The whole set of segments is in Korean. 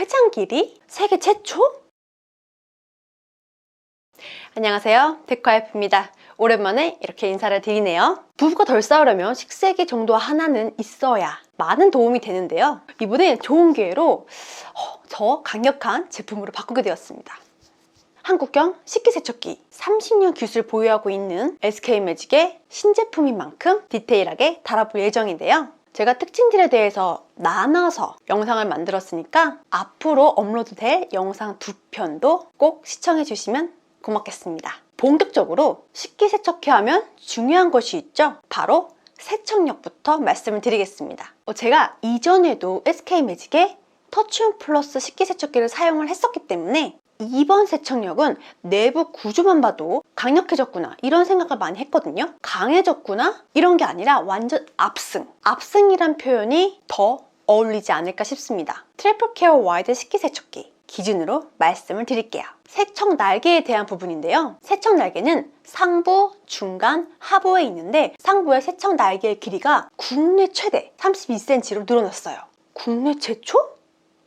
최장 길이? 세계 최초? 안녕하세요. 데코아이프입니다. 오랜만에 이렇게 인사를 드리네요. 부부가 덜 싸우려면 식세기 정도 하나는 있어야 많은 도움이 되는데요. 이번에 좋은 기회로 어, 저 강력한 제품으로 바꾸게 되었습니다. 한국형 식기세척기 30년 기술 보유하고 있는 SK매직의 신제품인 만큼 디테일하게 달아볼 예정인데요. 제가 특징들에 대해서 나눠서 영상을 만들었으니까 앞으로 업로드 될 영상 두 편도 꼭 시청해 주시면 고맙겠습니다. 본격적으로 식기 세척기 하면 중요한 것이 있죠. 바로 세척력부터 말씀을 드리겠습니다. 어, 제가 이전에도 SK매직의 터치온 플러스 식기세척기를 사용을 했었기 때문에 이번 세척력은 내부 구조만 봐도 강력해졌구나 이런 생각을 많이 했거든요 강해졌구나 이런 게 아니라 완전 압승 압승이란 표현이 더 어울리지 않을까 싶습니다 트래플 케어 와이드 식기세척기 기준으로 말씀을 드릴게요 세척 날개에 대한 부분인데요 세척 날개는 상부, 중간, 하부에 있는데 상부의 세척 날개의 길이가 국내 최대 32cm로 늘어났어요 국내 최초?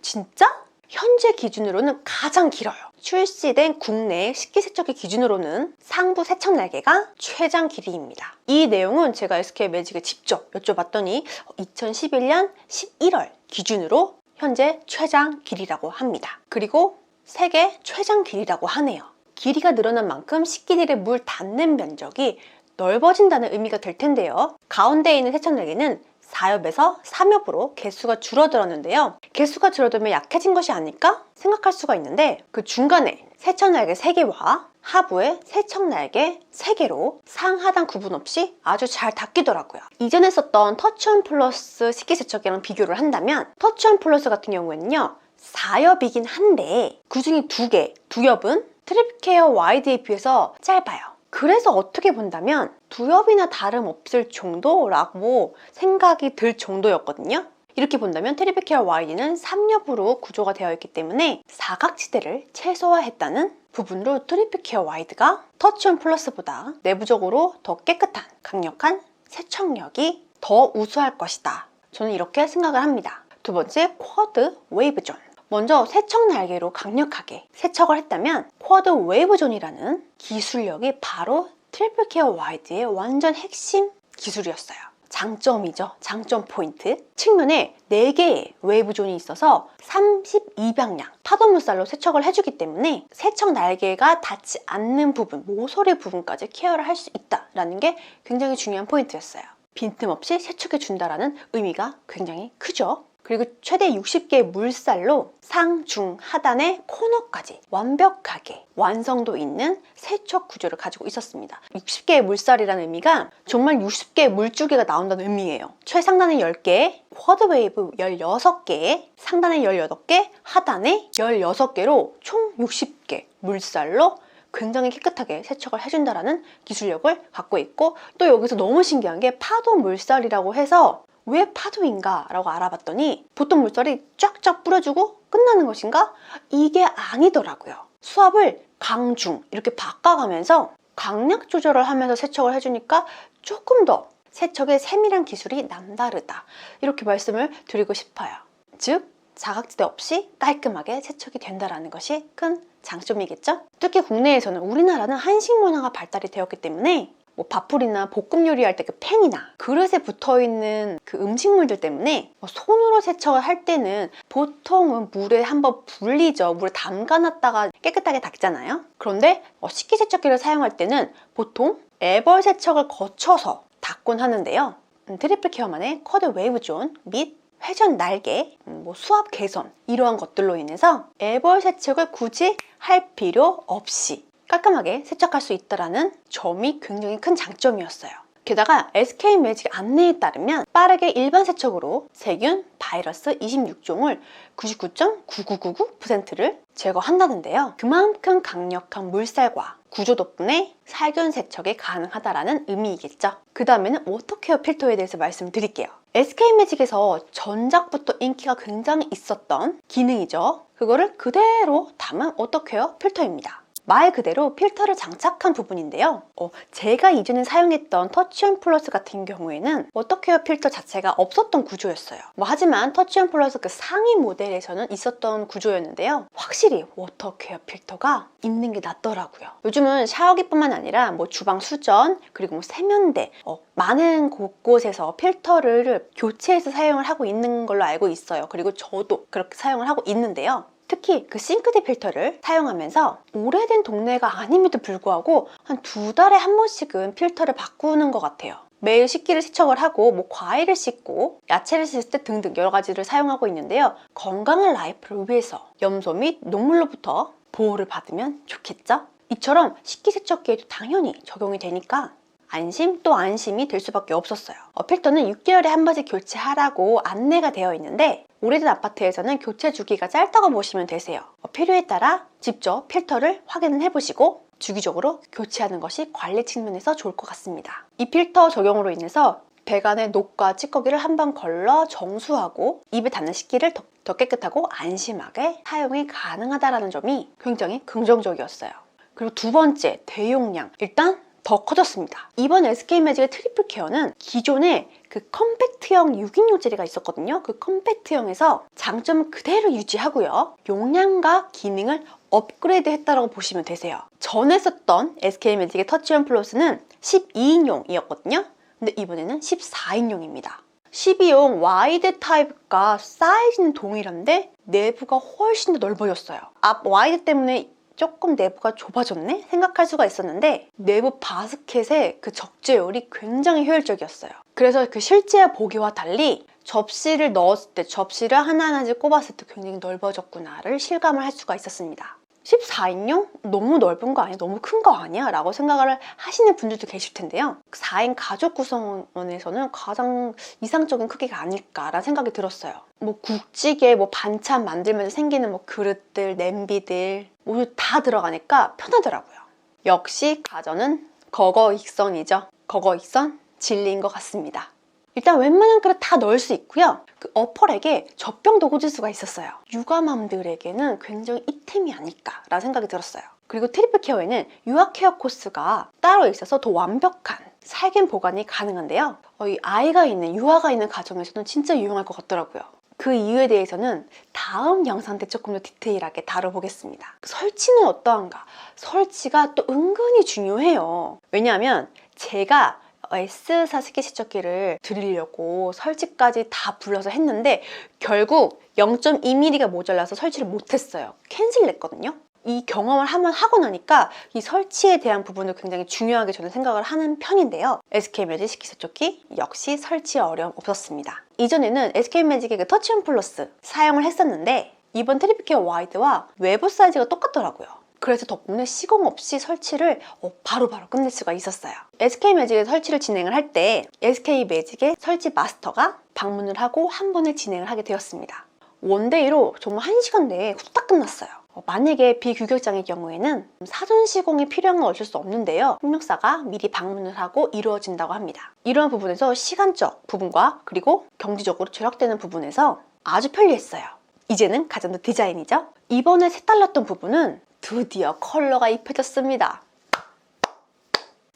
진짜? 현재 기준으로는 가장 길어요. 출시된 국내 식기세척기 기준으로는 상부 세척 날개가 최장 길이입니다. 이 내용은 제가 SK 매직에 직접 여쭤봤더니 2011년 11월 기준으로 현재 최장 길이라고 합니다. 그리고 세계 최장 길이라고 하네요. 길이가 늘어난 만큼 식기들의 물 닿는 면적이 넓어진다는 의미가 될 텐데요. 가운데에 있는 세척 날개는 4엽에서 3엽으로 개수가 줄어들었는데요. 개수가 줄어들면 약해진 것이 아닐까 생각할 수가 있는데 그 중간에 세척날개 3개와 하부에 세척날개 3개로 상하단 구분 없이 아주 잘 닦이더라고요. 이전에 썼던 터치온 플러스 식기세척기랑 비교를 한다면 터치온 플러스 같은 경우에는요. 4엽이긴 한데 그중에 2개, 2엽은 트립케어 와이드에 비해서 짧아요. 그래서 어떻게 본다면 두엽이나 다름없을 정도라고 생각이 들 정도였거든요. 이렇게 본다면 트리비케어 와이드는 3엽으로 구조가 되어 있기 때문에 사각지대를 최소화했다는 부분으로 트리피케어 와이드가 터치온 플러스보다 내부적으로 더 깨끗한 강력한 세척력이 더 우수할 것이다. 저는 이렇게 생각을 합니다. 두 번째 쿼드 웨이브존. 먼저 세척 날개로 강력하게 세척을 했다면 쿼드 웨이브존이라는 기술력이 바로 트리플 케어 와이드의 완전 핵심 기술이었어요. 장점이죠. 장점 포인트. 측면에 4개의 웨이브존이 있어서 32방향 파도 물살로 세척을 해주기 때문에 세척 날개가 닿지 않는 부분, 모서리 부분까지 케어를 할 수 있다라는 게 굉장히 중요한 포인트였어요. 빈틈없이 세척해 준다라는 의미가 굉장히 크죠. 그리고 최대 60개의 물살로 상, 중, 하단의 코너까지 완벽하게 완성도 있는 세척 구조를 가지고 있었습니다. 60개의 물살이라는 의미가 정말 60개의 물줄기가 나온다는 의미예요. 최상단에 10개, 쿼드웨이브 16개, 상단에 18개, 하단에 16개로 총 60개 물살로 굉장히 깨끗하게 세척을 해준다라는 기술력을 갖고 있고 또 여기서 너무 신기한 게 파도 물살이라고 해서 왜 파도인가? 라고 알아봤더니 보통 물살이 쫙쫙 뿌려주고 끝나는 것인가? 이게 아니더라고요. 수압을 강중 이렇게 바꿔가면서 강약 조절을 하면서 세척을 해주니까 조금 더 세척의 세밀한 기술이 남다르다. 이렇게 말씀을 드리고 싶어요. 즉, 자각지대 없이 깔끔하게 세척이 된다는 것이 큰 장점이겠죠? 특히 국내에서는 우리나라는 한식 문화가 발달이 되었기 때문에 뭐 밥풀이나 볶음 요리할 때 그 팬이나 그릇에 붙어 있는 그 음식물들 때문에 뭐 손으로 세척을 할 때는 보통은 물에 한번 불리죠. 물에 담가 놨다가 깨끗하게 닦잖아요. 그런데 뭐 식기 세척기를 사용할 때는 보통 애벌 세척을 거쳐서 닦곤 하는데요. 음, 트리플 케어만의 쿼드 웨이브 존 및 회전 날개, 음, 뭐 수압 개선 이러한 것들로 인해서 애벌 세척을 굳이 할 필요 없이 깔끔하게 세척할 수 있다는 점이 굉장히 큰 장점이었어요. 게다가 SK 매직 안내에 따르면 빠르게 일반 세척으로 세균, 바이러스 26종을 99.9999%를 제거한다는데요. 그만큼 강력한 물살과 구조 덕분에 살균 세척이 가능하다라는 의미이겠죠. 그 다음에는 오토케어 필터에 대해서 말씀드릴게요. SK 매직에서 전작부터 인기가 굉장히 있었던 기능이죠. 그거를 그대로 담은 오토케어 필터입니다. 말 그대로 필터를 장착한 부분인데요. 어, 제가 이전에 사용했던 터치온 플러스 같은 경우에는 워터케어 필터 자체가 없었던 구조였어요. 뭐 하지만 터치온 플러스 그 상위 모델에서는 있었던 구조였는데요. 확실히 워터케어 필터가 있는 게 낫더라고요. 요즘은 샤워기뿐만 아니라 뭐 주방 수전 그리고 뭐 세면대 어, 많은 곳곳에서 필터를 교체해서 사용을 하고 있는 걸로 알고 있어요. 그리고 저도 그렇게 사용을 하고 있는데요. 특히 그 싱크대 필터를 사용하면서 오래된 동네가 아님에도 불구하고 한 두 달에 한 번씩은 필터를 바꾸는 것 같아요. 매일 식기를 세척을 하고 뭐 과일을 씻고 야채를 씻을 때 등등 여러 가지를 사용하고 있는데요. 건강한 라이프를 위해서 염소 및 녹물로부터 보호를 받으면 좋겠죠? 이처럼 식기세척기에도 당연히 적용이 되니까 안심 또 안심이 될 수밖에 없었어요. 어, 필터는 6개월에 한 번씩 교체하라고 안내가 되어 있는데 오래된 아파트에서는 교체 주기가 짧다고 보시면 되세요. 어, 필요에 따라 직접 필터를 확인을 해보시고 주기적으로 교체하는 것이 관리 측면에서 좋을 것 같습니다. 이 필터 적용으로 인해서 배관의 녹과 찌꺼기를 한 번 걸러 정수하고 입에 닿는 식기를 더, 더 깨끗하고 안심하게 사용이 가능하다는 점이 굉장히 긍정적이었어요. 그리고 두 번째, 대용량. 일단 더 커졌습니다. 이번 SK매직의 트리플 케어는 기존에 그 컴팩트형 6인용 젤리가 있었거든요. 그 컴팩트형에서 장점 그대로 유지하고요. 용량과 기능을 업그레이드 했다고 보시면 되세요. 전에 썼던 SK매직의 터치온 플러스는 12인용이었거든요. 근데 이번에는 14인용입니다. 12용 와이드 타입과 사이즈는 동일한데 내부가 훨씬 더 넓어졌어요. 앞 와이드 때문에 조금 내부가 좁아졌네? 생각할 수가 있었는데 내부 바스켓의 그 적재율이 굉장히 효율적이었어요. 그래서 그 실제 보기와 달리 접시를 넣었을 때 접시를 하나하나씩 꼽았을 때 굉장히 넓어졌구나를 실감을 할 수가 있었습니다. 14인용? 너무 넓은 거 아니야? 너무 큰 거 아니야? 라고 생각을 하시는 분들도 계실 텐데요. 4인 가족 구성원에서는 가장 이상적인 크기가 아닐까라는 생각이 들었어요. 뭐 국찌개, 뭐 반찬 만들면서 생기는 뭐 그릇들, 냄비들 모두 다 들어가니까 편하더라고요. 역시 가전은 거거익선이죠. 거거익선 진리인 것 같습니다. 일단 웬만한 그릇 다 넣을 수 있고요. 그 어펄에게 젖병도 꽂을 수가 있었어요. 육아맘들에게는 굉장히 이템이 아닐까라는 생각이 들었어요. 그리고 트리플 케어에는 유아 케어 코스가 따로 있어서 더 완벽한 살균 보관이 가능한데요. 어, 이 아이가 있는 유아가 있는 가정에서는 진짜 유용할 것 같더라고요. 그 이유에 대해서는 다음 영상 때 조금 더 디테일하게 다뤄보겠습니다. 설치는 어떠한가? 설치가 또 은근히 중요해요. 왜냐하면 제가 S사 식기세척기를 드리려고 설치까지 다 불러서 했는데 결국 0.2mm가 모자라서 설치를 못했어요. 캔슬 냈거든요. 이 경험을 한번 하고 나니까 이 설치에 대한 부분을 굉장히 중요하게 저는 생각을 하는 편인데요. SK매직 식기세척기 역시 설치에 어려움 없었습니다. 이전에는 SK매직의 그 터치온 플러스 사용을 했었는데 이번 트리플케어 와이드와 외부 사이즈가 똑같더라고요. 그래서 덕분에 시공 없이 설치를 어, 바로 바로 끝낼 수가 있었어요. SK매직의 설치를 진행을 할 때 SK매직의 설치 마스터가 방문을 하고 한 번을 진행을 하게 되었습니다. 원데이로 정말 한 시간 내에 후딱 끝났어요. 어, 만약에 비규격장의 경우에는 사전 시공이 필요한 건 어쩔 수 없는데요. 협력사가 미리 방문을 하고 이루어진다고 합니다. 이러한 부분에서 시간적 부분과 그리고 경제적으로 절약되는 부분에서 아주 편리했어요. 이제는 가장 더 디자인이죠. 이번에 색달랐던 부분은 드디어 컬러가 입혀졌습니다.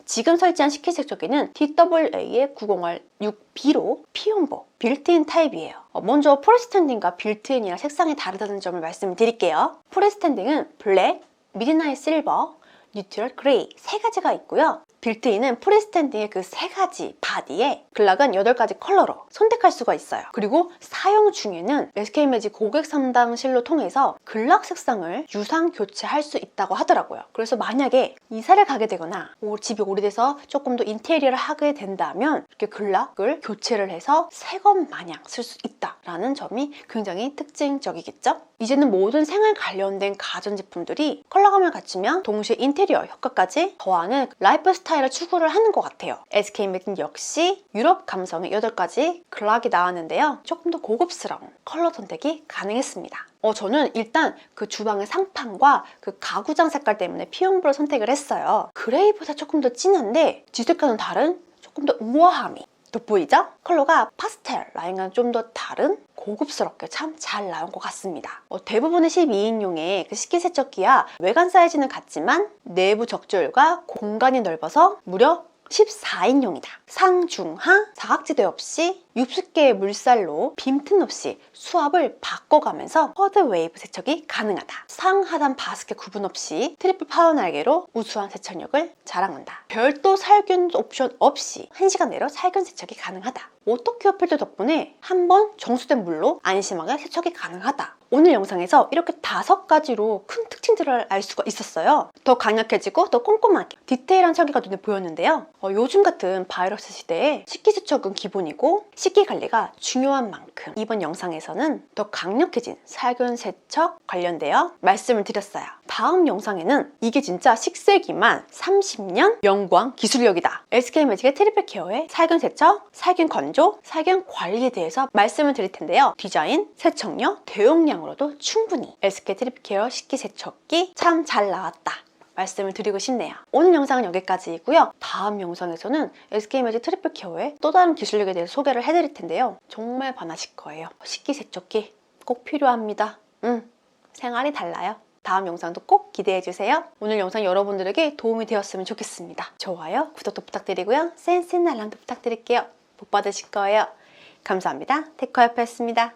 지금 설치한 식기세척기는 DWA의 901 6B로 피용보 빌트인 타입이에요. 어, 먼저 프리스탠딩과 빌트인이랑 색상이 다르다는 점을 말씀드릴게요. 프리스탠딩은 블랙, 미드나잇 실버, 뉴트럴 그레이 세 가지가 있고요. 빌트인은 프리스탠딩의 그 세 가지 바디에 글락은 8가지 컬러로 선택할 수가 있어요. 그리고 사용 중에는 SK매직 고객 상담실로 통해서 글락 색상을 유상 교체할 수 있다고 하더라고요. 그래서 만약에 이사를 가게 되거나 집이 오래돼서 조금 더 인테리어를 하게 된다면 이렇게 글락을 교체를 해서 새 것 마냥 쓸 수 있다라는 점이 굉장히 특징적이겠죠? 이제는 모든 생활 관련된 가전제품들이 컬러감을 갖추면 동시에 인테리어 효과까지 더하는 라이프 스타일 을 추구를 하는 것 같아요. SK매직 역시 유럽 감성의 8가지 글락이 나왔는데요. 조금 더 고급스러운 컬러 선택이 가능했습니다. 어, 저는 일단 그 주방의 상판과 그 가구장 색깔 때문에 피용브를 선택을 했어요. 그레이보다 조금 더 진한데 지색과는 다른 조금 더 우아함이 돋보이죠? 컬러가 파스텔 라인과는 좀 더 다른 고급스럽게 참 잘 나온 것 같습니다. 어, 대부분의 12인용의 그 식기세척기야 외관 사이즈는 같지만 내부 적재율과 공간이 넓어서 무려 14인용이다. 상 중 하 사각지대 없이 60개의 물살로 빈틈 없이 수압을 바꿔가면서 허드 웨이브 세척이 가능하다. 상하단 바스켓 구분 없이 트리플 파워 날개로 우수한 세척력을 자랑한다. 별도 살균 옵션 없이 1시간 내로 살균 세척이 가능하다. 오토큐어 필터 덕분에 한 번 정수된 물로 안심하게 세척이 가능하다. 오늘 영상에서 이렇게 다섯 가지로 큰 특징들을 알 수가 있었어요. 더 강력해지고 더 꼼꼼하게 디테일한 설계가 눈에 보였는데요. 어, 요즘 같은 바이러스 시대에 식기세척은 기본이고 식기 관리가 중요한 만큼 이번 영상에서는 더 강력해진 살균 세척 관련되어 말씀을 드렸어요. 다음 영상에는 이게 진짜 식세기만 30년 영광 기술력이다. SK매직의 트리플 케어의 살균 세척, 살균 건조, 살균 관리에 대해서 말씀을 드릴 텐데요. 디자인, 세척력, 대용량으로도 충분히 SK 트리플 케어 식기 세척기 참 잘 나왔다. 말씀을 드리고 싶네요. 오늘 영상은 여기까지이고요. 다음 영상에서는 SK매직 트리플 케어의 또 다른 기술력에 대해서 소개를 해드릴 텐데요. 정말 반하실 거예요. 식기세척기 꼭 필요합니다. 음, 생활이 달라요. 다음 영상도 꼭 기대해주세요. 오늘 영상 여러분들에게 도움이 되었으면 좋겠습니다. 좋아요, 구독도 부탁드리고요. 센스 있는 알람도 부탁드릴게요. 복 받으실 거예요. 감사합니다. 테크와이프였습니다.